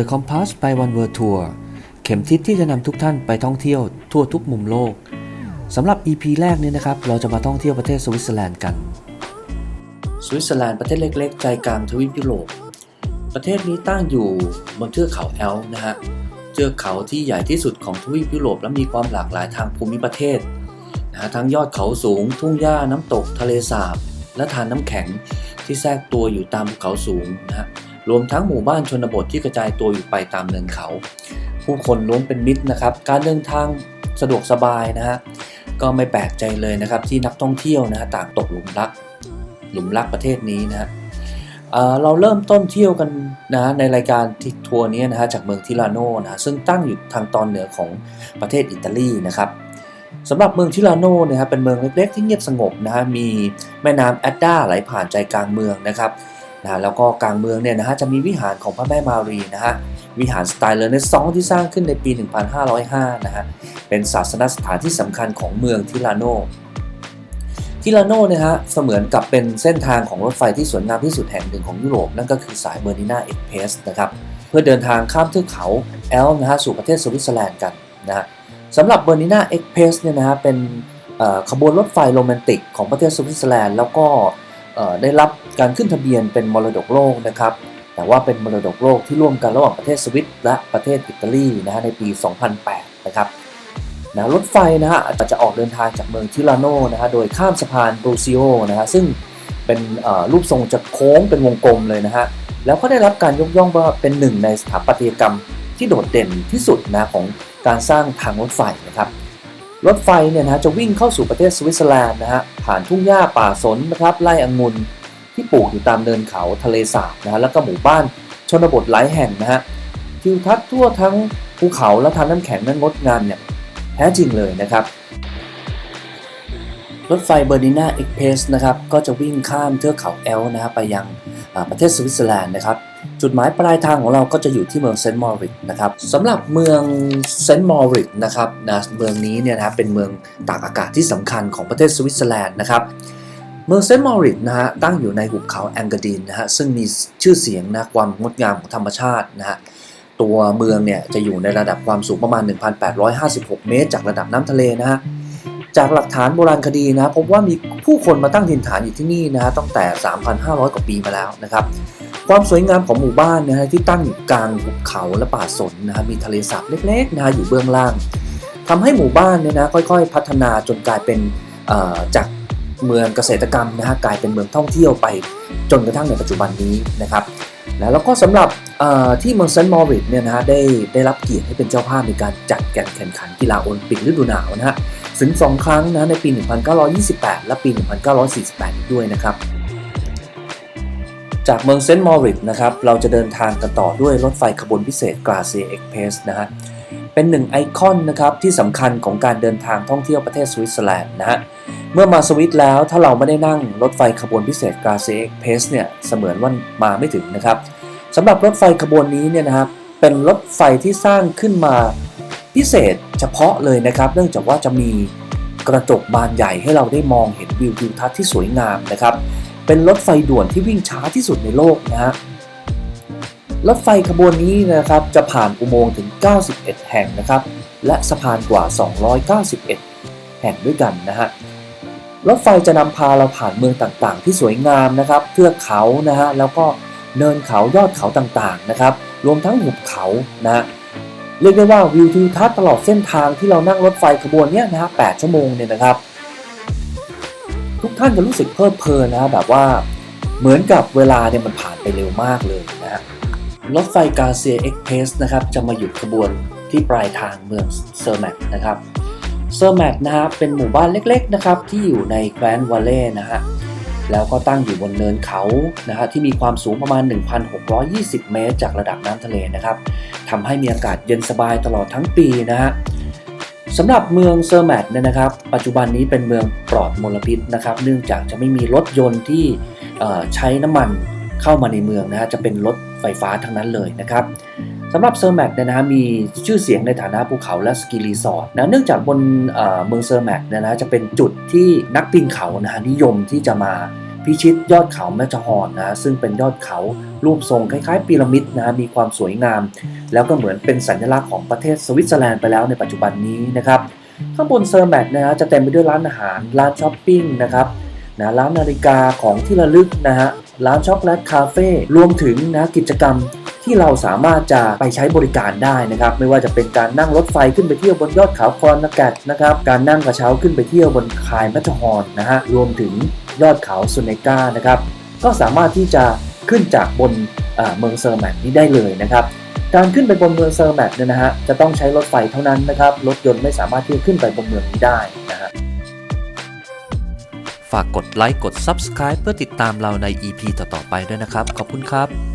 The Compass ไป One World Tour เข็มทิศที่จะนำทุกท่านไปท่องเที่ยวทั่วทุกมุมโลกสำหรับ EP แรกนี้นะครับ เราจะมาท่องเที่ยวประเทศสวิตเซอร์แลนด์กัน สวิตเซอร์แลนด์ประเทศเล็กๆ ใจกลางทวีปยุโรป ประเทศนี้ตั้งอยู่บนเทือกเขาแอลนะฮะ เทือกเขาที่ใหญ่ที่สุดของทวีปยุโรปและมีความหลากหลายทางภูมิประเทศนะฮะทั้งยอดเขาสูง ทุ่งหญ้าน้ำตก ทะเลสาบ และทานน้ำแข็งที่แทรกตัวอยู่ตามภูเขาสูงนะฮะ รวมทั้งหมู่บ้านชนบทที่กระจายตัวอยู่ไปตามเนินเขา ผู้คนล้วนเป็นมิตรนะครับ การเดินทางสะดวกสบายนะฮะก็ไม่แปลกใจเลยนะครับที่นักท่องเที่ยวนะฮะต่างตกหลุมรัก หลุมรักประเทศนี้นะฮะเราเริ่มต้นเที่ยวกันนะในรายการทัวร์นี้นะฮะจากเมืองทิลาโนนะซึ่งตั้งอยู่ทางตอนเหนือของประเทศอิตาลีนะครับสำหรับเมืองทิลาโนนะฮะเป็นเมืองเล็กๆ ที่เงียบสงบนะฮะมีแม่น้ำแอดดาไหลผ่านใจกลางเมืองนะครับ นะแล้วก็กลางเมืองเนี่ยนะฮะจะมีวิหารของพระแม่มารีนะฮะวิหารสไตล์เรเนซองส์ที่สร้างขึ้นในปี 1505 นะฮะเป็นศาสนสถานที่สำคัญของเมืองทิลาโนทิลาโนเนี่ยฮะเสมือนกับเป็นเส้นทางของรถไฟที่สวยงามที่สุดแห่งหนึ่งของยุโรป นั่นก็คือสายเบอร์นินาเอ็กเพสนะครับเพื่อเดินทางข้ามเทือกเขาแอลนะฮะสู่ประเทศสวิตเซอร์แลนด์กันนะฮะสำหรับเบอร์นินาเอ็กเพสเนี่ยนะฮะเป็นขบวนรถไฟโรแมนติกของประเทศสวิตเซอร์แลนด์แล้วก็ ได้รับการขึ้นทะเบียนเป็นมรดกโลกนะครับ แต่ว่าเป็นมรดกโลกที่ร่วมกันระหว่างประเทศสวิตและประเทศอิตาลีนะฮะในปี 2008 นะครับนะรถไฟนะฮะอาจจะออกเดินทางจากเมืองทิลาโนนะฮะโดยข้ามสะพานบรูซิโอนะฮะซึ่งเป็นรูปทรงจะโค้งเป็นวงกลมเลยนะฮะแล้วก็ได้รับการยกย่องว่าเป็นหนึ่งในสถาปัตยกรรมที่โดดเด่นที่สุดนะของการสร้างทางรถไฟนะครับรถไฟเนี่ยนะจะวิ่งเข้าสู่ประเทศสวิตเซอร์แลนด์นะฮะ ผ่านทุ่งหญ้าป่าสนนะครับไร่องุ่นที่ปลูกอยู่ตามเนินเขาทะเลสาบนะฮะแล้วก็หมู่บ้านชนบทหลายแห่งนะฮะทิวทัศน์ทั่วทั้งภูเขาและทานน้ำแข็งนั้นงดงามเนี่ยแท้จริงเลยนะครับ รถไฟเบอร์นินาเอ็กเพสนะครับก็จะวิ่งข้ามเทือกเขาแอลนะครับไปยังประเทศสวิตเซอร์แลนด์นะครับ จุดหมายปลายทางของเราก็จะอยู่ที่เมืองเซนต์มอริกนะครับสำหรับเมืองเซนต์มอริกนะครับนะเมืองนี้เนี่ยนะครับเป็นเมืองตากอากาศที่สำคัญของประเทศสวิตเซอร์แลนด์นะครับเมืองเซนต์มอริกนะฮะตั้งอยู่ในหุบเขาแองกาดีนนะฮะซึ่งมีชื่อเสียงนะความงดงามของธรรมชาตินะฮะตัวเมืองเนี่ยจะอยู่ในระดับความสูงประมาณ 1,856 เมตร จากระดับน้ำทะเลนะฮะจากหลักฐานโบราณคดีนะพบว่ามีผู้คนมาตั้งถิ่นฐานอยู่ที่นี่นะฮะตั้งแต่ 3,500 กว่าปีมาแล้วนะครับ ความสวยงามของหมู่บ้านนะฮะที่ตั้งอยู่กลางหุบเขาและป่าสนนะฮะมีทะเลสาบเล็กๆนะฮะอยู่เบื้องล่างทำให้หมู่บ้านเนี่ยนะค่อยๆ พัฒนาจนกลายเป็นอ่อจากเมืองเกษตรกรรมนะฮะกลายเป็นเมืองท่องเที่ยวไปจนกระทั่งในปัจจุบันนี้นะครับนะแล้วก็สำหรับอ่อที่เมืองเซนต์มอริสเนี่ยนะฮะได้ได้รับเกียรติให้เป็นเจ้าภาพในการจัดการแข่งขันกีฬาโอลิมปิกฤดูหนาวนะฮะถึง 2 ครั้งนะในปี 1928 และปี 1948 ด้วยนะครับ จากเมืองเซนต์มอริสนะครับเราจะเดินทางกันต่อด้วยรถไฟขบวนพิเศษกราเซียเอ็กเพสนะฮะเป็นหนึ่งไอคอนนะครับที่สำคัญของการเดินทางท่องเที่ยวประเทศสวิตเซอร์แลนด์นะฮะเมื่อมาสวิตแล้วถ้าเราไม่ได้นั่งรถไฟขบวนพิเศษกราเซเอ็กเพสเนี่ยเสมือนว่ามาไม่ถึงนะครับสำหรับรถไฟขบวนนี้เนี่ยนะครับเป็นรถไฟที่สร้างขึ้นมาพิเศษเฉพาะเลยนะครับ เนื่องจากว่าจะมีกระจกบานใหญ่ให้เราได้มองเห็นวิวทิวทัศน์ที่สวยงามนะครับ เป็นรถไฟด่วนที่วิ่งช้าที่สุดในโลกนะฮะรถไฟขบวนนี้นะครับจะผ่านอุโมงค์ถึง 91 แห่งนะครับ และสะพานกว่า 291 แห่งด้วยกันนะฮะรถไฟจะนำพาเราผ่านเมืองต่างๆ ที่สวยงามนะครับเทือกเขานะฮะแล้วก็เนินเขายอดเขาต่างๆนะครับ รวมทั้งหุบเขานะฮะเรียกได้ว่าวิวทิวทัศน์ตลอดเส้นทางที่เรานั่งรถไฟขบวนนี้นะฮะ8ชั่วโมงเนี่ยนะครับ ทุกท่านจะรู้สึกเพลิดเพลินนะแบบว่าเหมือนกับเวลาเนี่ยมันผ่านไปเร็วมากเลยนะฮะรถไฟกาเซียเอ็กเพสนะครับจะมาหยุดขบวนที่ปลายทางเมืองเซอร์แมกนะครับเซอร์แมกนะฮะเป็นหมู่บ้านเล็กๆนะครับที่อยู่ในแคว้นวาเล่นะฮะแล้วก็ตั้งอยู่บนเนินเขานะฮะที่มีความสูงประมาณ 1,620 เมตร จากระดับน้ำทะเลนะครับทำให้มีอากาศเย็นสบายตลอดทั้งปีนะฮะ สำหรับเมืองเซอร์แมกเนี่ยนะครับ ปัจจุบันนี้เป็นเมืองปลอดมลพิษนะครับ เนื่องจากจะไม่มีรถยนต์ที่ใช้น้ำมันเข้ามาในเมืองนะฮะจะเป็นรถไฟฟ้าทั้งนั้นเลยนะครับสำหรับเซอร์แมกเนี่ยนะฮะมีชื่อเสียงในฐานะภูเขาและสกีรีสอร์ทนะเนื่องจากบนเมืองเซอร์แมกเนี่ยนะจะเป็นจุดที่นักปีนเขานะฮะนิยมที่จะมา พิชิตยอดเขาแม่จฮอนนะซึ่งเป็นยอดเขารูปทรงคล้ายๆพีระมิดนะมีความสวยงาม แล้วก็เหมือนเป็นสัญลักษณ์ของประเทศสวิตเซอร์แลนด์ไปแล้วในปัจจุบันนี้นะครับข้างบนเซอร์แมทนะฮะจะเต็มไปด้วยร้านอาหารร้านช้อปปิ้งนะครับนะร้านนาฬิกาของที่ระลึกนะฮะร้านช็อกโกแลตคาเฟ่รวมถึงนะกิจกรรมที่เราสามารถจะไปใช้บริการได้นะครับ ไม่ว่าจะเป็นการนั่งรถไฟขึ้นไปเที่ยวบนยอดเขาคอนนักแกตนะครับ การนั่งกระเช้าขึ้นไปเที่ยวบนคายแมทฮอนนะฮะรวมถึง ยอดเขาซุนเนกานะครับ ก็สามารถที่จะขึ้นจากบนเมืองเซอร์แมทนี้ได้เลยนะครับ การขึ้นไปบนเมืองเซอร์แมทเนี่ยนะฮะจะต้องใช้รถไฟเท่านั้นนะครับ รถยนต์ไม่สามารถที่จะขึ้นไปบนเมืองนี้ได้นะฮะฝากกดไลค์กด Subscribe เพื่อติดตามเราใน EP ต่อๆไปด้วยนะครับ ขอบคุณครับ